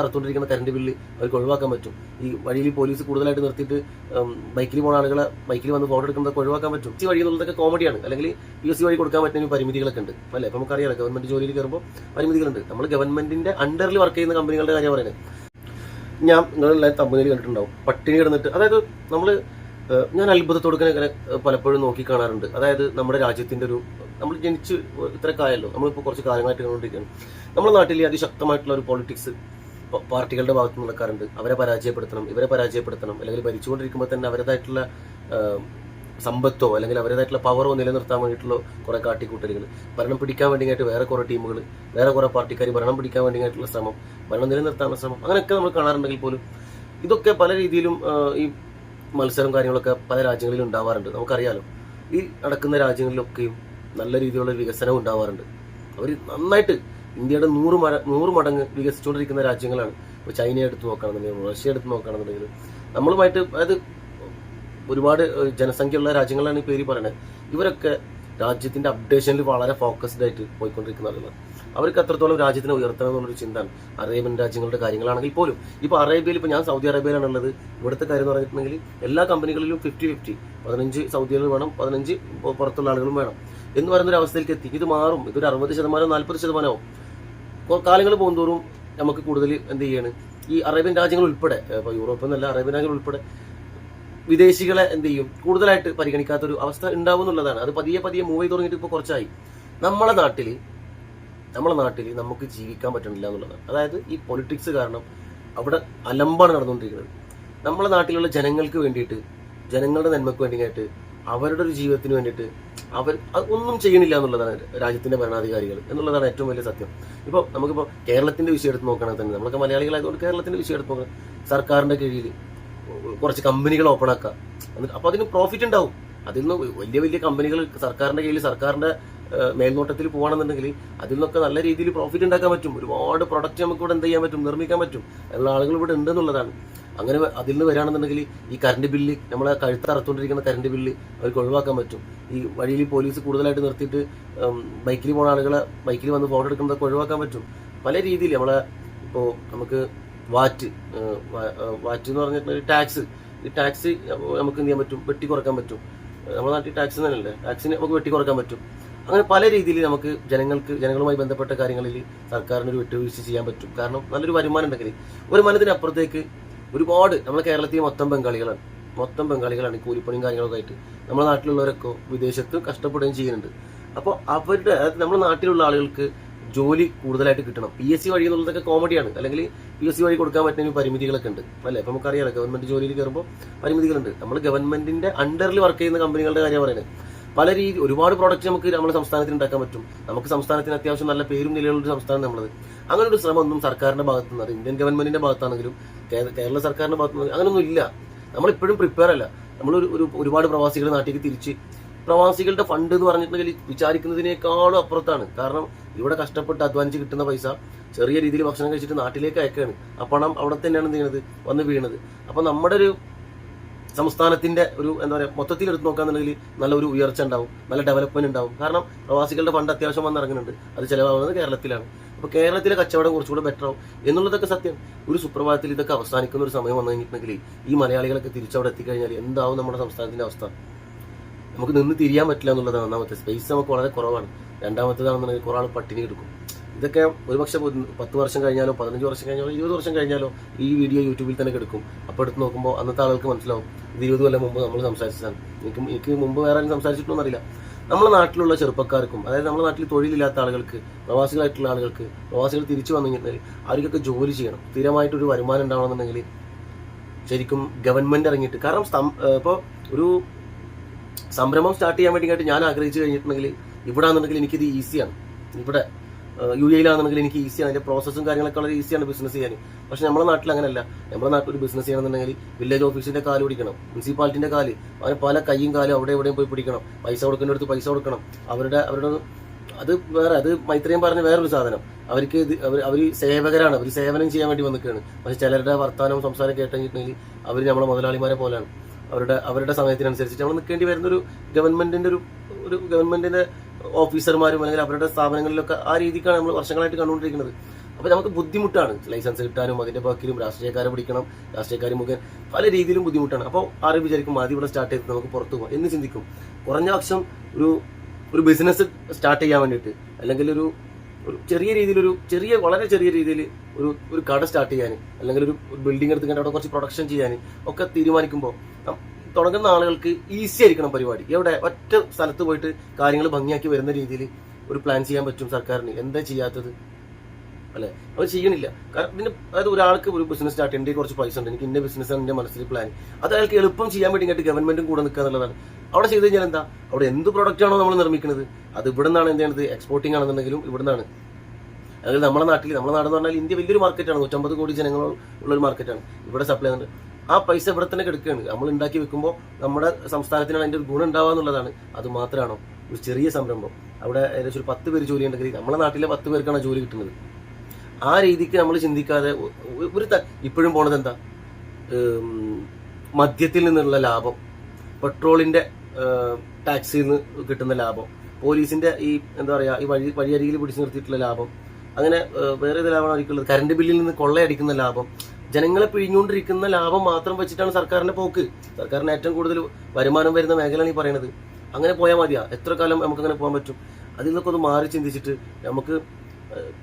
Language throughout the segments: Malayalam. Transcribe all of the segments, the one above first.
നടത്തുകൊണ്ടിരിക്കുന്ന കറണ്ട് ബില്ല് അവർക്ക് ഒഴിവാക്കാൻ പറ്റും. ഈ വഴിയിൽ പോലീസ് കൂടുതലായിട്ട് നിർത്തിയിട്ട് ബൈക്കിൽ പോകുന്ന ആളുകളെ ബൈക്കിൽ വന്ന് ഫോട്ടോ എടുക്കുന്നതൊക്കെ ഒഴിവാക്കാൻ പറ്റും. ഈ വഴി എന്നുള്ളതൊക്കെ കോമഡിയാണ്. അല്ലെങ്കിൽ പി എസ് സി വഴി കൊടുക്കാൻ പറ്റുന്ന പരിമിതികളൊക്കെ ഉണ്ട്. അല്ലേ? അപ്പം നമുക്കറിയാം ഗവൺമെന്റ് ജോലിയിൽ കയറുമ്പോൾ പരിമിതികളുണ്ട്. നമ്മൾ ഗവൺമെന്റിന്റെ അണ്ടറിൽ വർക്ക് ചെയ്യുന്ന കമ്പനികളുടെ കാര്യം പറയുന്നത്. ഞാൻ നിങ്ങളെല്ലാം തമ്മിൽ കണ്ടിട്ടുണ്ടാവും. പട്ടിണി കിടന്നിട്ട് അതായത് നമ്മൾ ഞാൻ അത്ഭുതത്തോടെ ഇങ്ങനെ പലപ്പോഴും നോക്കി കാണാറുണ്ട്. അതായത് നമ്മുടെ രാജ്യത്തിന്റെ ഒരു നമ്മൾ ജനിച്ച് ഇത്രക്കായല്ലോ നമ്മളിപ്പോൾ കുറച്ച് കാലമായിട്ട് കണ്ടുകൊണ്ടിരിക്കുകയാണ്. നമ്മുടെ നാട്ടിൽ അതിശക്തമായിട്ടുള്ള ഒരു പൊളിറ്റിക്സ് പാർട്ടികളുടെ ഭാഗത്ത് നടക്കാറുണ്ട് അവരെ പരാജയപ്പെടുത്തണം ഇവരെ പരാജയപ്പെടുത്തണം അല്ലെങ്കിൽ ഭരിച്ചുകൊണ്ടിരിക്കുമ്പോൾ തന്നെ അവരുടേതായിട്ടുള്ള സമ്പത്തോ അല്ലെങ്കിൽ അവരുടേതായിട്ടുള്ള പവറോ നിലനിർത്താൻ വേണ്ടിയിട്ടുള്ള കുറേ കാട്ടിക്കൂട്ടലുകൾ. ഭരണം പിടിക്കാൻ വേണ്ടിയായിട്ട് വേറെ കുറേ ടീമുകൾ വേറെ കുറേ പാർട്ടിക്കാർ ഭരണം പിടിക്കാൻ വേണ്ടിയായിട്ടുള്ള ശ്രമം ഭരണം നിലനിർത്താനുള്ള ശ്രമം അങ്ങനെയൊക്കെ നമ്മൾ കാണാറുണ്ടെങ്കിൽ പോലും ഇതൊക്കെ പല രീതിയിലും ഈ മത്സരം കാര്യങ്ങളൊക്കെ പല രാജ്യങ്ങളിലും ഉണ്ടാവാറുണ്ട്. നമുക്കറിയാലോ ഈ നടക്കുന്ന രാജ്യങ്ങളിലൊക്കെയും നല്ല രീതിയിലുള്ള വികസനം ഉണ്ടാവാറുണ്ട്. അവർ നന്നായിട്ട് ഇന്ത്യയുടെ നൂറ് മട നൂറ് മടങ്ങ് വികസിച്ചുകൊണ്ടിരിക്കുന്ന രാജ്യങ്ങളാണ്. ഇപ്പോൾ ചൈന എടുത്ത് നോക്കുകയാണെന്നുണ്ടെങ്കിൽ റഷ്യ എടുത്ത് നോക്കുകയാണെന്നുണ്ടെങ്കിൽ നമ്മളുമായിട്ട് അതായത് ഒരുപാട് ജനസംഖ്യയുള്ള രാജ്യങ്ങളാണ് ഈ പേര് പറയുന്നത് ഇവരൊക്കെ രാജ്യത്തിന്റെ അപ്ഡേഷനിൽ വളരെ ഫോക്കസ്ഡ് ആയിട്ട് പോയിക്കൊണ്ടിരിക്കുന്ന ആളുകളാണ്. അവർക്ക് അത്രത്തോളം രാജ്യത്തിനെ ഉയർത്തണം എന്നുള്ളൊരു ചിന്തയാണ് അറേബ്യൻ രാജ്യങ്ങളുടെ കാര്യങ്ങളാണെങ്കിൽ പോലും ഇപ്പോൾ അറേബ്യയിൽ ഇപ്പോൾ ഞാൻ സൗദി അറേബ്യയിലാണ് ഉള്ളത് ഇവിടുത്തെ കാര്യം എന്ന് പറഞ്ഞിട്ടുണ്ടെങ്കിൽ എല്ലാ കമ്പനികളിലും ഫിഫ്റ്റി ഫിഫ്റ്റി പതിനഞ്ച് സൗദികൾ വേണം പതിനഞ്ച് പുറത്തുള്ള ആളുകളും വേണം. എന്ന് പറയുന്ന ഒരു അവസ്ഥയിലേക്ക് എത്തി. ഇത് മാറും. ഇതൊരു അറുപത് ശതമാനം നാൽപ്പത് ശതമാനമാവും കാലങ്ങൾ പോകുന്തോറും നമുക്ക് കൂടുതൽ എന്ത് ചെയ്യാണ്? ഈ അറേബ്യൻ രാജ്യങ്ങൾ ഉൾപ്പെടെ ഇപ്പോൾ യൂറോപ്പ് എന്നല്ല അറേബ്യൻ രാജ്യങ്ങൾ ഉൾപ്പെടെ വിദേശികളെ എന്ത് ചെയ്യും? കൂടുതലായിട്ട് പരിഗണിക്കാത്തൊരു അവസ്ഥ ഉണ്ടാവും എന്നുള്ളതാണ്. അത് പതിയെ പതിയെ മൂവ് ചെയ്ത് തുടങ്ങിയിട്ട് ഇപ്പോൾ കുറച്ചായി. നമ്മളെ നാട്ടിൽ നമ്മളെ നാട്ടിൽ നമുക്ക് ജീവിക്കാൻ പറ്റണില്ല എന്നുള്ളതാണ്. അതായത് ഈ പൊളിറ്റിക്സ് കാരണം അവിടെ അലമ്പാണ് നടന്നുകൊണ്ടിരിക്കുന്നത്. നമ്മളെ നാട്ടിലുള്ള ജനങ്ങൾക്ക് വേണ്ടിയിട്ട് ജനങ്ങളുടെ നന്മയ്ക്ക് വേണ്ടിയിട്ട് അവരുടെ ഒരു ജീവിതത്തിന് വേണ്ടിയിട്ട് അവർ ഒന്നും ചെയ്യണില്ല എന്നുള്ളതാണ് രാജ്യത്തിന്റെ ഭരണാധികാരികൾ എന്നുള്ളതാണ് ഏറ്റവും വലിയ സത്യം. ഇപ്പോൾ നമുക്കിപ്പോൾ കേരളത്തിന്റെ വിഷയം എടുത്ത് നോക്കുകയാണെങ്കിൽ തന്നെ നമ്മളൊക്കെ മലയാളികളായതുകൊണ്ട് കേരളത്തിന്റെ വിഷയം എടുത്ത് നോക്കാം സർക്കാരിന്റെ കീഴിൽ കുറച്ച് കമ്പനികൾ ഓപ്പൺ ആക്കുക. എന്നിട്ട് അപ്പോൾ അതിന് പ്രോഫിറ്റ് ഉണ്ടാവും. അതിൽ നിന്ന് വലിയ വലിയ കമ്പനികൾ സർക്കാരിന്റെ കീഴിൽ സർക്കാരിന്റെ മേൽനോട്ടത്തിൽ പോകുകയാണെന്നുണ്ടെങ്കിൽ അതിൽ നിന്നൊക്കെ നല്ല രീതിയിൽ പ്രോഫിറ്റ് ഉണ്ടാക്കാൻ പറ്റും. ഒരുപാട് പ്രൊഡക്റ്റ് നമുക്ക് ഇവിടെ എന്ത് ചെയ്യാൻ പറ്റും? നിർമ്മിക്കാൻ പറ്റും. അതിനുള്ള ആളുകൾ ഇവിടെ ഉണ്ട് എന്നുള്ളതാണ്. അങ്ങനെ അതിൽ നിന്ന് വരികയാണെന്നുണ്ടെങ്കിൽ ഈ കറണ്ട് ബില്ല് നമ്മളെ കഴുത്ത് അറുത്തുകൊണ്ടിരിക്കുന്ന കറണ്ട് ബില്ല് അവർക്ക് ഒഴിവാക്കാൻ പറ്റും. ഈ വഴിയിൽ പോലീസ് കൂടുതലായിട്ട് നിർത്തിയിട്ട് ബൈക്കിൽ പോകുന്ന ആളുകളെ ബൈക്കിൽ വന്ന് ഫോട്ടോ എടുക്കുന്നതൊക്കെ ഒഴിവാക്കാൻ പറ്റും. പല രീതിയിൽ നമ്മളെ ഇപ്പോൾ നമുക്ക് വാറ്റ് വാറ്റ് എന്ന് പറഞ്ഞിട്ടുണ്ടെങ്കിൽ ടാക്സ് ഈ ടാക്സ് നമുക്ക് എന്ത് ചെയ്യാൻ പറ്റും? വെട്ടി കുറയ്ക്കാൻ പറ്റും. നമ്മുടെ നാട്ടിൽ ടാക്സ് തന്നെയല്ലേ? ടാക്സിന് നമുക്ക് വെട്ടി കുറയ്ക്കാൻ പറ്റും. അങ്ങനെ പല രീതിയിൽ നമുക്ക് ജനങ്ങൾക്ക് ജനങ്ങളുമായി ബന്ധപ്പെട്ട കാര്യങ്ങളിൽ സർക്കാരിന് ഒരു വിട്ടുവീഴ്ച ചെയ്യാൻ പറ്റും. കാരണം നല്ലൊരു വരുമാനം ഉണ്ടെങ്കിൽ വരുമാനത്തിനപ്പുറത്തേക്ക് ഒരുപാട് നമ്മുടെ കേരളത്തിൽ മൊത്തം ബംഗാളികളാണ്. മൊത്തം ബംഗാളികളാണ് കൂലിപ്പണിയും കാര്യങ്ങളൊക്കെ ആയിട്ട്. നമ്മുടെ നാട്ടിലുള്ളവരൊക്കെ വിദേശത്ത് കഷ്ടപ്പെടുകയും ചെയ്യുന്നുണ്ട്. അപ്പോൾ അവരുടെ അതായത് നമ്മുടെ നാട്ടിലുള്ള ആളുകൾക്ക് ജോലി കൂടുതലായിട്ട് കിട്ടണം. പി എസ് സി വഴി എന്നുള്ളതൊക്കെ കോമഡിയാണ് അല്ലെങ്കിൽ പി എസ് സി വഴി കൊടുക്കാൻ പറ്റുന്ന പരിമിതികളൊക്കെ ഉണ്ട്. അല്ലേ? ഇപ്പം നമുക്കറിയാലോ ഗവൺമെന്റ് ജോലിയിൽ കയറുമ്പോൾ പരിമിതികളുണ്ട്. നമ്മൾ ഗവൺമെന്റിന്റെ അണ്ടറിൽ വർക്ക് ചെയ്യുന്ന കമ്പനികളുടെ കാര്യം പറയുന്നത്. പല രീതി ഒരുപാട് പ്രോഡക്റ്റ് നമുക്ക് നമ്മുടെ സംസ്ഥാനത്തിന് ഉണ്ടാക്കാൻ പറ്റും. നമുക്ക് സംസ്ഥാനത്തിന് അത്യാവശ്യം നല്ല പേരും നിലയിലുള്ള ഒരു സംസ്ഥാനം നമ്മളത്. അങ്ങനെ ഒരു ശ്രമം ഒന്നും സർക്കാരിന്റെ ഭാഗത്തു നിന്ന് ഇന്ത്യൻ ഗവൺമെന്റിന്റെ ഭാഗത്താണെങ്കിലും കേരള സർക്കാരിന്റെ ഭാഗത്തു നിന്ന് അങ്ങനെയൊന്നും ഇല്ല. നമ്മളിപ്പോഴും പ്രിപ്പയർ അല്ല. നമ്മൾ ഒരു ഒരു- ഒരുപാട് പ്രവാസികൾ നാട്ടിലേക്ക് തിരിച്ച് പ്രവാസികളുടെ ഫണ്ട് എന്ന് പറഞ്ഞിട്ടുണ്ടെങ്കിൽ വിചാരിക്കുന്നതിനേക്കാളും അപ്പുറത്താണ്. കാരണം ഇവിടെ കഷ്ടപ്പെട്ട് അധ്വാനിച്ച് കിട്ടുന്ന പൈസ ചെറിയ രീതിയിൽ ഭക്ഷണം കഴിച്ചിട്ട് നാട്ടിലേക്ക് അയക്കുകയാണ് ആ പണം അവിടെ തന്നെയാണ് എന്ത് വന്ന് വീണത്. അപ്പൊ നമ്മുടെ ഒരു സംസ്ഥാനത്തിന്റെ ഒരു എന്താ പറയുക മൊത്തത്തിൽ എടുത്ത് നോക്കാന്നുണ്ടെങ്കിൽ നല്ലൊരു ഉയർച്ച ഉണ്ടാവും നല്ല ഡെവലപ്മെന്റ് ഉണ്ടാവും. കാരണം പ്രവാസികളുടെ ഫണ്ട് അത്യാവശ്യം വന്ന് ഇറങ്ങുന്നുണ്ട്. അത് ചിലവാകുന്നത് കേരളത്തിലാണ്. അപ്പോൾ കേരളത്തിലെ കച്ചവടം കുറച്ചുകൂടെ ബെറ്റർ ആവും എന്നുള്ളതൊക്കെ സത്യം. ഒരു സുപ്രഭാതത്തിൽ ഇതൊക്കെ അവസാനിക്കുന്ന ഒരു സമയം വന്നു കഴിഞ്ഞിട്ടുണ്ടെങ്കിൽ ഈ മലയാളികളൊക്കെ തിരിച്ചവിടെ എത്തിക്കഴിഞ്ഞാൽ എന്താവും നമ്മുടെ സംസ്ഥാനത്തിന്റെ അവസ്ഥ? നമുക്ക് നിന്ന് തിരിയാൻ പറ്റില്ല എന്നുള്ളതാണ് ഒന്നാമത്തെ. സ്പേസ് നമുക്ക് വളരെ കുറവാണ്. രണ്ടാമത്തേതാണെന്നുണ്ടെങ്കിൽ കുറെ ആൾ പട്ടിണി എടുക്കും ഇതൊക്കെ ഒരുപക്ഷെ ഒരു പത്ത് വർഷം കഴിഞ്ഞാലോ പതിനഞ്ച് വർഷം കഴിഞ്ഞാലോ ഇരുപത് വർഷം കഴിഞ്ഞാലോ ഈ വീഡിയോ യൂട്യൂബിൽ തന്നെ കിടക്കും. അപ്പോൾ എടുത്ത് നോക്കുമ്പോൾ അന്നത്തെ ആളുകൾക്ക് മനസ്സിലാവും. ഇത് ഇരുപത് കൊല്ലം മുമ്പ് നമ്മൾ സംസാരിച്ചതാണ് എനിക്ക് എനിക്ക് മുമ്പ് വേറെ ആരും സംസാരിച്ചിട്ടൊന്നും അറിയില്ല. നമ്മുടെ നാട്ടിലുള്ള ചെറുപ്പക്കാർക്കും അതായത് നമ്മുടെ നാട്ടിൽ തൊഴിലില്ലാത്ത ആളുകൾക്ക് പ്രവാസികളായിട്ടുള്ള ആളുകൾക്ക് പ്രവാസികൾ തിരിച്ചു വന്നു കഴിഞ്ഞാൽ അവർക്കൊക്കെ ജോലി ചെയ്യണം. സ്ഥിരമായിട്ടൊരു വരുമാനം ഉണ്ടാവണമെന്നുണ്ടെങ്കിൽ ശരിക്കും ഗവൺമെന്റ് ഇറങ്ങിയിട്ട് കാരണം ഇപ്പോൾ ഒരു സംരംഭം സ്റ്റാർട്ട് ചെയ്യാൻ വേണ്ടിയിട്ട് ഞാൻ ആഗ്രഹിച്ചു കഴിഞ്ഞിട്ടുണ്ടെങ്കിൽ ഇവിടെ ആണെന്നുണ്ടെങ്കിൽ എനിക്കിത് ഈസിയാണ്. ഇവിടെ യു എയിലാണെന്നുണ്ടെങ്കിൽ എനിക്ക് ഈസിയാണ് അതിന്റെ പ്രോസസ്സും കാര്യങ്ങളൊക്കെ വളരെ ഈസിയാണ് ബിസിനസ് ചെയ്യാൻ. പക്ഷെ നമ്മുടെ നാട്ടിൽ അങ്ങനെയല്ല. നമ്മുടെ നാട്ടിൽ ഒരു ബിസിനസ് ചെയ്യണമെന്നുണ്ടെങ്കിൽ വില്ലേജ് ഓഫീസിന്റെ കാൽ പിടിക്കണം. മുനിസിപ്പാലിറ്റിന്റെ കാൽ. അവർ പല കൈയും കാലും അവിടെ എവിടെയും പോയി പിടിക്കണം. പൈസ കൊടുക്കേണ്ടടുത്ത് പൈസ കൊടുക്കണം. അവരുടെ അവരുടെ അത് വേറെ അത് മൈത്രയും പറഞ്ഞ വേറൊരു സാധനം. അവർക്ക് അവർ അവർ സേവകരാണ്. അവർ സേവനം ചെയ്യാൻ വേണ്ടി വന്നിക്കാണ്. പക്ഷെ ചിലരുടെ വർത്തമാനവും സംസാരം കേട്ടിട്ടുണ്ടെങ്കിൽ അവർ നമ്മളെ മുതലാളിമാരെ പോലെയാണ്. അവരുടെ അവരുടെ സമയത്തിനനുസരിച്ച് നമ്മൾ നിൽക്കേണ്ടി വരുന്ന ഒരു ഗവൺമെന്റിന്റെ ഒരു ഒരു ഗവൺമെന്റിന്റെ ഓഫീസർമാരും അല്ലെങ്കിൽ അവരുടെ സ്ഥാപനങ്ങളിലൊക്കെ ആ രീതിക്കാണ് നമ്മൾ വർഷങ്ങളായിട്ട് കണ്ടുകൊണ്ടിരിക്കുന്നത്. അപ്പൊ അപ്പൊ നമുക്ക് ബുദ്ധിമുട്ടാണ്. ലൈസൻസ് കിട്ടാനും അതിന്റെ ബാക്കിലും രാഷ്ട്രീയക്കാരെ പിടിക്കണം രാഷ്ട്രീയക്കാർ മുഖേന പല രീതിയിലും ബുദ്ധിമുട്ടാണ്. അപ്പോൾ ആരും വിചാരിക്കും ആദ്യം ഇവിടെ സ്റ്റാർട്ട് ചെയ്ത് നമുക്ക് പുറത്തു പോകാം എന്ന് ചിന്തിക്കും. കുറഞ്ഞ പക്ഷം ഒരു ഒരു ബിസിനസ് സ്റ്റാർട്ട് ചെയ്യാൻ വേണ്ടിയിട്ട് അല്ലെങ്കിൽ ഒരു ഒരു ചെറിയ രീതിയിലൊരു ചെറിയ വളരെ ചെറിയ രീതിയിൽ ഒരു ഒരു കട സ്റ്റാർട്ട് ചെയ്യാൻ അല്ലെങ്കിൽ ഒരു ബിൽഡിംഗ് എടുത്തുകൊണ്ട് അവിടെ കുറച്ച് പ്രൊഡക്ഷൻ ചെയ്യാൻ ഒക്കെ തീരുമാനിക്കുമ്പോൾ തുടങ്ങുന്ന ആളുകൾക്ക് ഈസി ആയിരിക്കണം പരിപാടി. എവിടെ? ഒറ്റ സ്ഥലത്ത് പോയിട്ട് കാര്യങ്ങൾ ഭംഗിയാക്കി വരുന്ന രീതിയിൽ ഒരു പ്ലാൻ ചെയ്യാൻ പറ്റും സർക്കാരിന്. എന്താ ചെയ്യാത്തത്? അല്ലെ? അവർ ചെയ്യണില്ല. കാരണം പിന്നെ അതായത് ഒരാൾക്ക് ഒരു ബിസിനസ് സ്റ്റാർട്ട് ചെയ്യേണ്ട കുറച്ച് പൈസ ഉണ്ട്. എനിക്ക് ഇന്ന ബിസിനസ് ആണ് എന്റെ മനസ്സിൽ പ്ലാൻ അത് അയാൾക്ക് എളുപ്പം ചെയ്യാൻ വേണ്ടി ഇങ്ങോട്ട് ഗവൺമെന്റും കൂടെ നിൽക്കുക എന്നുള്ളതാണ്. അവിടെ ചെയ്ത് കഴിഞ്ഞാൽ എന്താ? അവിടെ എന്ത് പ്രൊഡക്റ്റ് ആണോ നമ്മൾ നിർമ്മിക്കുന്നത് അത് ഇവിടെ നിന്നാണ് എന്ത് ചെയ്യുന്നത് എക്സ്പോർട്ടിംഗ് ആണെന്നുണ്ടെങ്കിലും ഇവിടെ നിന്നാണ് അതായത് നമ്മുടെ നാട്ടിൽ നമ്മുടെ നാടെന്ന് പറഞ്ഞാൽ ഇന്ത്യ വലിയൊരു മാർക്കറ്റാണ് നൂറ്റമ്പത് കോടി ജനങ്ങൾ ഉള്ള ഒരു മാർക്കറ്റാണ് ഇവിടെ സപ്ലൈ ചെയ്യുന്നുണ്ട്. ആ പൈസ ഇവിടെ തന്നെ കിടക്കുകയാണ് നമ്മൾ ഉണ്ടാക്കി വെക്കുമ്പോൾ നമ്മുടെ സംസ്ഥാനത്തിനാണ് അതിന്റെ ഒരു ഗുണം ഉണ്ടാവുക എന്നുള്ളതാണ്. അത് മാത്രമാണോ? ഒരു ചെറിയ സംരംഭം. അവിടെ ഏകദേശം ഒരു പത്ത് പേര് ജോലി ഉണ്ടെങ്കിൽ നമ്മുടെ നാട്ടിലെ പത്ത് പേർക്കാണ് ജോലി കിട്ടുന്നത്. ആ രീതിക്ക് നമ്മൾ ചിന്തിക്കാതെ ഒരു ഇപ്പോഴും പോണത് എന്താ? മദ്യത്തിൽ നിന്നുള്ള ലാഭം. പെട്രോളിന്റെ ടാക്സിൽ നിന്ന് കിട്ടുന്ന ലാഭം. പോലീസിന്റെ ഈ എന്താ പറയാ ഈ വഴി വഴിയരികിൽ പിടിച്ചു നിർത്തിയിട്ടുള്ള ലാഭം. അങ്ങനെ വേറെ ഏത് ലാഭമാണ് അവർക്കുള്ളത് കറണ്ട് ബില്ലിൽ നിന്ന് കൊള്ളയടിക്കുന്ന ലാഭം. ജനങ്ങളെ പിഴിഞ്ഞുകൊണ്ടിരിക്കുന്ന ലാഭം മാത്രം വെച്ചിട്ടാണ് സർക്കാരിന്റെ പോക്ക്. സർക്കാരിന് ഏറ്റവും കൂടുതൽ വരുമാനം വരുന്ന മേഖലയാണ് ഈ പറയുന്നത് അങ്ങനെ പോയാൽ മതിയാ. എത്ര കാലം നമുക്ക് അങ്ങനെ പോകാൻ പറ്റും? അതിൽ നിന്നൊക്കെ ഒന്ന് മാറി ചിന്തിച്ചിട്ട് നമുക്ക്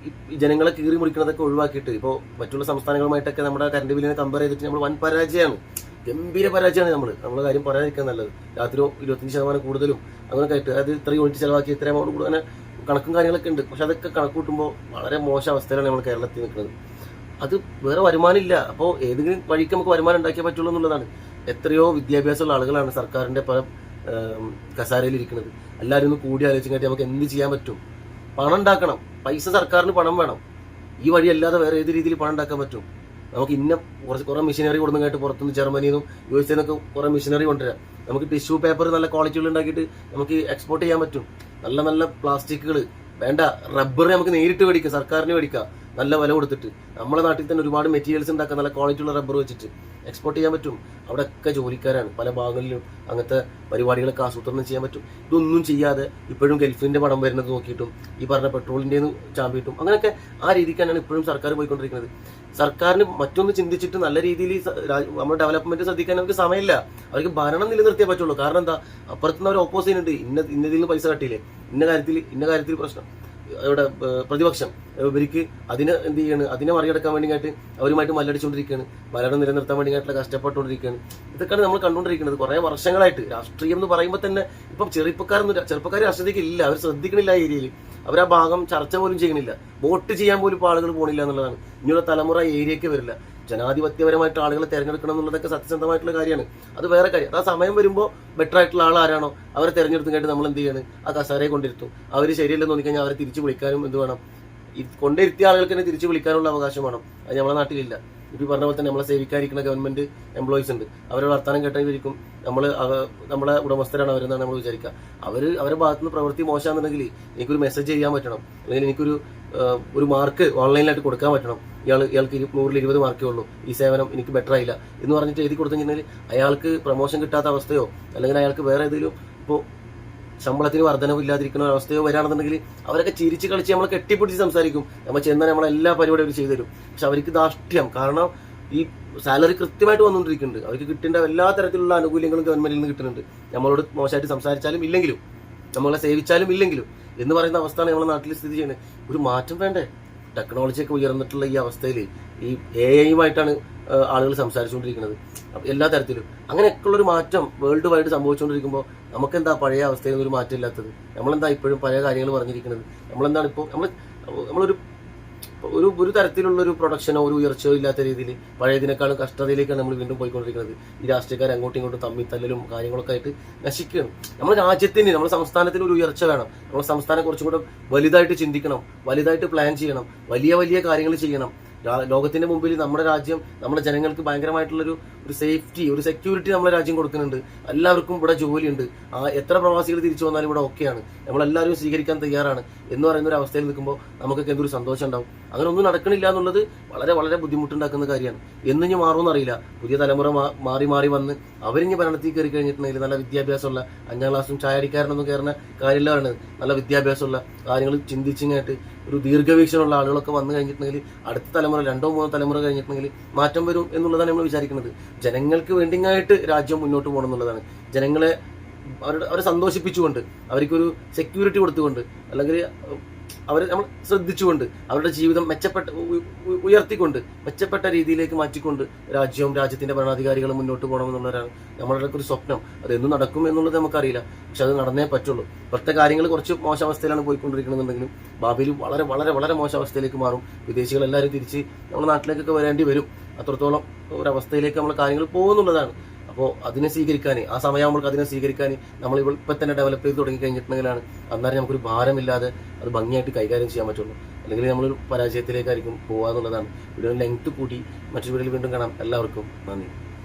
ഈ- ജനങ്ങളെ കീറി മുറിക്കുന്നതൊക്കെ ഒഴിവാക്കിയിട്ട് ഇപ്പോൾ മറ്റുള്ള സംസ്ഥാനങ്ങളുമായിട്ടൊക്കെ നമ്മുടെ കറണ്ട് ബില്ലിനെ കമ്പയർ ചെയ്തിട്ട് നമ്മൾ വൻ പരാജയമാണ് ഗംഭീര പരാജയമാണ് നമ്മൾ നമ്മളെ കാര്യം പറയാതിരിക്കാൻ നല്ലത്. രാത്രി ഇരുപത്തഞ്ച് ശതമാനം കൂടുതലും അങ്ങനെ ആയിട്ട്. അതായത് ഇത്ര യൂണിറ്റ് ചിലവാക്കി ഇത്ര എമൗണ്ട് കൂടുതൽ കണക്കും കാര്യങ്ങളൊക്കെ ഉണ്ട്. പക്ഷെ അതൊക്കെ കണക്കൂട്ടുമ്പോൾ വളരെ മോശം അവസ്ഥയിലാണ് നമ്മൾ കേരളത്തിൽ നിൽക്കുന്നത്. അത് വേറെ വരുമാനമില്ല. അപ്പോൾ ഏതെങ്കിലും വഴിക്ക് നമുക്ക് വരുമാനം ഉണ്ടാക്കിയേ പറ്റുള്ളൂ എന്നുള്ളതാണ്. എത്രയോ വിദ്യാഭ്യാസമുള്ള ആളുകളാണ് സർക്കാരിന്റെ പല കസാരയിൽ ഇരിക്കുന്നത്. എല്ലാവരും ഒന്ന് കൂടി ആലോചിച്ചിട്ട് നമുക്ക് എന്ത് ചെയ്യാൻ പറ്റും? പണം ഉണ്ടാക്കണം. പൈസ സർക്കാരിന് പണം വേണം. ഈ വഴി അല്ലാതെ വേറെ ഏത് രീതിയിൽ പണം ഉണ്ടാക്കാൻ പറ്റും? നമുക്ക് ഇന്ന കുറച്ച് കുറെ മെഷീനറി കൊടുക്കുന്നതായിട്ട് പുറത്തുനിന്ന് ജർമ്മനിയിൽ നിന്നും യു എസ് നിന്നൊക്കെ കുറെ മെഷീനറി കൊണ്ടുവരാം. നമുക്ക് ടിഷ്യൂ പേപ്പർ നല്ല ക്വാളിറ്റികൾ ഉണ്ടാക്കിയിട്ട് നമുക്ക് എക്സ്പോർട്ട് ചെയ്യാൻ പറ്റും. നല്ല നല്ല പ്ലാസ്റ്റിക്കുകൾ വേണ്ട റബ്ബർ നമുക്ക് നേരിട്ട് മേടിക്കാം സർക്കാരിന് മേടിക്കാം. നല്ല വില കൊടുത്തിട്ട്. നമ്മുടെ നാട്ടിൽ തന്നെ ഒരുപാട് മെറ്റീരിയൽസ് ഉണ്ടാക്കാൻ നല്ല ക്വാളിറ്റി ഉള്ള റബ്ബർ വെച്ചിട്ട് എക്സ്പോർട്ട് ചെയ്യാൻ പറ്റും. അവിടെയൊക്കെ ജോലിക്കാരാണ്. പല ഭാഗങ്ങളിലും അങ്ങനത്തെ പരിപാടികളൊക്കെ ആസൂത്രണം ചെയ്യാൻ പറ്റും. ഇതൊന്നും ചെയ്യാതെ ഇപ്പോഴും ഗൾഫിന്റെ പടം വരുന്നത് നോക്കിയിട്ടും ഈ പറഞ്ഞ പെട്രോളിന്റെ ചാമ്പിയിട്ടും അങ്ങനെയൊക്കെ ആ രീതിക്കാണ് ഇപ്പോഴും സർക്കാർ പോയിക്കൊണ്ടിരിക്കുന്നത്. സർക്കാരിന് മറ്റൊന്ന് ചിന്തിച്ചിട്ട് നല്ല രീതിയിൽ നമ്മുടെ ഡെവലപ്മെന്റ് ശ്രദ്ധിക്കാൻ അവർക്ക് സമയമില്ല. അവർക്ക് ഭരണം നിലനിർത്തിയേ പറ്റുള്ളൂ. കാരണം എന്താ? അപ്പുറത്തുനിന്ന് അവർ ഓപ്പോസ് ചെയ്യുന്നുണ്ട്. ഇന്ന ഇന്നതിൽ നിന്ന് പൈസ കട്ടിയില്ലേ? ഇന്ന കാര്യത്തിൽ ഇന്ന കാര്യത്തിൽ പ്രശ്നം. ഇവിടെ പ്രതിപക്ഷം ഇവർക്ക് അതിനെ എന്ത് ചെയ്യാണ് അതിനെ മറികടക്കാൻ വേണ്ടിയിട്ട് അവരുമായിട്ട് മല്ലടിച്ചുകൊണ്ടിരിക്കുകയാണ്. മലയാളം നിലനിർത്താൻ വേണ്ടിയിട്ടുള്ള കഷ്ടപ്പെട്ടുകൊണ്ടിരിക്കുകയാണ്. ഇതൊക്കെയാണ് നമ്മൾ കണ്ടുകൊണ്ടിരിക്കുന്നത്. കുറേ വർഷങ്ങളായിട്ട് രാഷ്ട്രീയം എന്ന് പറയുമ്പോൾ തന്നെ ഇപ്പം ചെറുപ്പക്കാരൊന്നും ചെറുപ്പക്കാർ രാഷ്ട്രീയത്തിൽ ഇല്ല. അവർ ശ്രദ്ധിക്കണില്ല ഏരിയയിൽ അവർ ആ ഭാഗം ചർച്ച പോലും ചെയ്യണില്ല. വോട്ട് ചെയ്യാൻ പോലും ഇപ്പോൾ ആളുകൾ പോണില്ല എന്നുള്ളതാണ്. ഇനിയുള്ള തലമുറ ഏരിയയ്ക്ക് വരില്ല. ജനാധിപത്യപരമായിട്ട് ആളുകളെ തിരഞ്ഞെടുക്കണം എന്നുള്ളതൊക്കെ സത്യസന്ധമായിട്ടുള്ള കാര്യമാണ്. അത് വേറെ കാര്യം. ആ സമയം വരുമ്പോൾ ബെറ്റർ ആയിട്ടുള്ള ആൾ ആരാണോ അവരെ തിരഞ്ഞെടുത്തും നമ്മൾ എന്ത് ചെയ്യാണ്? ആ കസാരയെ കൊണ്ടിരുത്തും. അവർ ശരിയല്ലെന്ന് തോന്നിക്കഴിഞ്ഞാൽ അവരെ തിരിച്ചു വിളിക്കാനും എന്ത് വേണം? കൊണ്ടിരുത്തിയ ആളുകൾക്ക് തന്നെ തിരിച്ചു വിളിക്കാനുള്ള അവകാശം വേണം. അത് നമ്മുടെ നാട്ടിലില്ല. ഈ പറഞ്ഞ പോലെ തന്നെ നമ്മളെ സേവിക്കാതിരിക്കുന്ന ഗവൺമെന്റ് എംപ്ലോയീസ് ഉണ്ട്. അവരെ വർത്തമാനം കേട്ടായിരിക്കും നമ്മൾ നമ്മളെ ഉടമസ്ഥരാണ് അവരെന്നാണ് നമ്മൾ വിചാരിക്കുക. അവർ അവരുടെ ഭാഗത്തുനിന്ന് പ്രവൃത്തി മോശമാണെന്നുണ്ടെങ്കിൽ എനിക്കൊരു മെസ്സേജ് ചെയ്യാൻ പറ്റണം. അല്ലെങ്കിൽ എനിക്കൊരു ഒരു മാർക്ക് ഓൺലൈനിലായിട്ട് കൊടുക്കാൻ പറ്റണം. ഇയാൾ ഇയാൾക്ക് നൂറിൽ ഇരുപത് മാർക്കേ ഉള്ളൂ. ഈ സേവനം എനിക്ക് ബെറ്റർ ആയില്ല. എന്ന് പറഞ്ഞിട്ട് എഴുതി കൊടുത്തു കഴിഞ്ഞാൽ അയാൾക്ക് പ്രൊമോഷൻ കിട്ടാത്ത അവസ്ഥയോ? അല്ലെങ്കിൽ അയാൾക്ക് വേറെ ഏതെങ്കിലും ഇപ്പോൾ ശമ്പളത്തിന് വർധനവ് ഇല്ലാതിരിക്കുന്ന അവസ്ഥയോ വരാണെന്നുണ്ടെങ്കിൽ അവരൊക്കെ ചിരിച്ച് കളിച്ച് നമ്മളെ കെട്ടിപ്പിടിച്ച് സംസാരിക്കും. നമ്മൾ ചെന്നാൽ നമ്മളെ എല്ലാ പരിപാടിയും അവർ ചെയ്തു തരും പക്ഷെ അവർക്ക് ദാഷ്ട്യം കാരണം ഈ സാലറി കൃത്യമായിട്ട് വന്നുകൊണ്ടിരിക്കുന്നുണ്ട്. അവർക്ക് കിട്ടേണ്ട എല്ലാ തരത്തിലുള്ള ആനുകൂല്യങ്ങളും ഗവൺമെന്റിൽ നിന്ന് കിട്ടുന്നുണ്ട്. നമ്മളോട് മോശമായിട്ട് സംസാരിച്ചാലും ഇല്ലെങ്കിലും നമ്മളെ സേവിച്ചാലും ഇല്ലെങ്കിലും എന്ന് പറയുന്ന അവസ്ഥയാണ് നമ്മുടെ നാട്ടിൽ സ്ഥിതി ചെയ്യുന്നത്. ഒരു മാറ്റം വേണ്ടേ? ടെക്നോളജിയൊക്കെ ഉയർന്നിട്ടുള്ള ഈ അവസ്ഥയിൽ ഈ എ ഐയുമായിട്ടാണ് ആളുകൾ സംസാരിച്ചുകൊണ്ടിരിക്കുന്നത്. എല്ലാ തരത്തിലും. അങ്ങനെയൊക്കെയുള്ളൊരു മാറ്റം വേൾഡ് വൈഡ് സംഭവിച്ചുകൊണ്ടിരിക്കുമ്പോൾ നമുക്കെന്താ പഴയ അവസ്ഥയിൽ ഒരു മാറ്റം ഇല്ലാത്തത് നമ്മളെന്താ ഇപ്പോഴും പഴയ കാര്യങ്ങൾ പറഞ്ഞിരിക്കുന്നത്? നമ്മളെന്താണ് ഇപ്പോൾ നമ്മൾ നമ്മളൊരു ഒരു ഒരു തരത്തിലുള്ള ഒരു പ്രൊഡക്ഷനോ ഒരു ഉയർച്ചയോ ഇല്ലാത്ത രീതിയിൽ പഴയതിനേക്കാളും കഷ്ടതയിലേക്കാണ് നമ്മൾ വീണ്ടും പോയിക്കൊണ്ടിരിക്കുന്നത്. ഈ രാഷ്ട്രീയക്കാർ അങ്ങോട്ടും ഇങ്ങോട്ടും തമ്മിൽ തല്ലലും കാര്യങ്ങളൊക്കെ ആയിട്ട് നശിക്കുകയാണ്. നമ്മുടെ രാജ്യത്തിന് നമ്മുടെ സംസ്ഥാനത്തിന് ഒരു ഉയർച്ച വേണം. നമ്മുടെ സംസ്ഥാനം കുറച്ചും കൂടെ വലുതായിട്ട് ചിന്തിക്കണം. വലുതായിട്ട് പ്ലാൻ ചെയ്യണം. വലിയ വലിയ കാര്യങ്ങൾ ചെയ്യണം. ലോകത്തിന്റെ മുമ്പിൽ നമ്മുടെ രാജ്യം നമ്മുടെ ജനങ്ങൾക്ക് ഭയങ്കരമായിട്ടുള്ളൊരു ഒരു സേഫ്റ്റി ഒരു സെക്യൂരിറ്റി നമ്മുടെ രാജ്യം കൊടുക്കുന്നുണ്ട്. എല്ലാവർക്കും ഇവിടെ ജോലിയുണ്ട്. ആ എത്ര പ്രവാസികൾ തിരിച്ചു വന്നാലും ഇവിടെ ഓക്കെയാണ് നമ്മളെല്ലാവരും സ്വീകരിക്കാൻ തയ്യാറാണ്. എന്ന് പറയുന്ന ഒരു അവസ്ഥയിൽ നിൽക്കുമ്പോൾ നമുക്കൊക്കെ എന്തൊരു സന്തോഷം ഉണ്ടാവും. അങ്ങനെ ഒന്നും നടക്കണില്ല എന്നുള്ളത് വളരെ വളരെ ബുദ്ധിമുട്ടുണ്ടാക്കുന്ന കാര്യമാണ്. എന്നിഞ്ഞ് മാറുമെന്ന് അറിയില്ല പുതിയ തലമുറ മാറി മാറി വന്ന് അവരിഞ്ഞ് ഭരണത്തിൽ കയറി കഴിഞ്ഞിട്ടുണ്ടെങ്കിൽ നല്ല വിദ്യാഭ്യാസമുള്ള അഞ്ചാം ക്ലാസ്സും ചായ അടിക്കാരനൊന്നും കയറുന്ന കാര്യമില്ലാണ് നല്ല വിദ്യാഭ്യാസമുള്ള കാര്യങ്ങൾ ചിന്തിച്ചിങ്ങായിട്ട് ഒരു ദീർഘവീക്ഷണമുള്ള ആളുകളൊക്കെ വന്നു കഴിഞ്ഞിട്ടുണ്ടെങ്കിൽ അടുത്ത തലമുറ രണ്ടോ മൂന്നോ തലമുറ കഴിഞ്ഞിട്ടുണ്ടെങ്കിൽ മാറ്റം വരും എന്നുള്ളതാണ് നമ്മൾ വിചാരിക്കുന്നത്. ജനങ്ങൾക്ക് വേണ്ടിങ്ങായിട്ട് രാജ്യം മുന്നോട്ട് പോകണം എന്നുള്ളതാണ്. ജനങ്ങളെ അവരുടെ അവരെ സന്തോഷിപ്പിച്ചുകൊണ്ട് അവർക്കൊരു സെക്യൂരിറ്റി കൊടുത്തുകൊണ്ട് അല്ലെങ്കിൽ അവരെ നമ്മൾ ശ്രദ്ധിച്ചുകൊണ്ട് അവരുടെ ജീവിതം മെച്ചപ്പെട്ട ഉയർത്തിക്കൊണ്ട് മെച്ചപ്പെട്ട രീതിയിലേക്ക് മാറ്റിക്കൊണ്ട് രാജ്യവും രാജ്യത്തിന്റെ ഭരണാധികാരികളും മുന്നോട്ട് പോകണമെന്നുള്ളവരാണ് നമ്മളുടെ ഒരു സ്വപ്നം. അത് എന്ന് നടക്കും എന്നുള്ളത് നമുക്കറിയില്ല. പക്ഷെ അത് നടന്നേ പറ്റുള്ളൂ. ഇപ്പോഴത്തെ കാര്യങ്ങൾ കുറച്ച് മോശാവസ്ഥയിലാണ് പോയിക്കൊണ്ടിരിക്കണമെന്നുണ്ടെങ്കിലും ഭാവിയിൽ വളരെ വളരെ വളരെ മോശാവസ്ഥയിലേക്ക് മാറും. വിദേശികൾ എല്ലാവരും തിരിച്ച് നമ്മുടെ നാട്ടിലേക്കൊക്കെ വരേണ്ടി വരും. അത്രത്തോളം ഒരവസ്ഥയിലേക്ക് നമ്മൾ കാര്യങ്ങൾ പോകുന്നുള്ളതാണ്. അപ്പോൾ അതിനെ സ്വീകരിക്കാൻ ആ സമയമാകുമ്പോൾ അതിനെ സ്വീകരിക്കാൻ നമ്മൾ ഇപ്പം തന്നെ ഡെവലപ്പ് ചെയ്ത് തുടങ്ങി കഴിഞ്ഞിട്ടുണ്ടെങ്കിലാണ് അന്നേരം നമുക്കൊരു ഭാരമില്ലാതെ അത് ഭംഗിയായിട്ട് കൈകാര്യം ചെയ്യാൻ പറ്റുള്ളൂ. അല്ലെങ്കിൽ നമ്മളൊരു പരാജയത്തിലേക്കായിരിക്കും പോകുക എന്നുള്ളതാണ് വീഡിയോ ലെങ്ത് കൂടി മറ്റൊരു വീഡിയോയിൽ വീണ്ടും കാണാം. എല്ലാവർക്കും നന്ദി.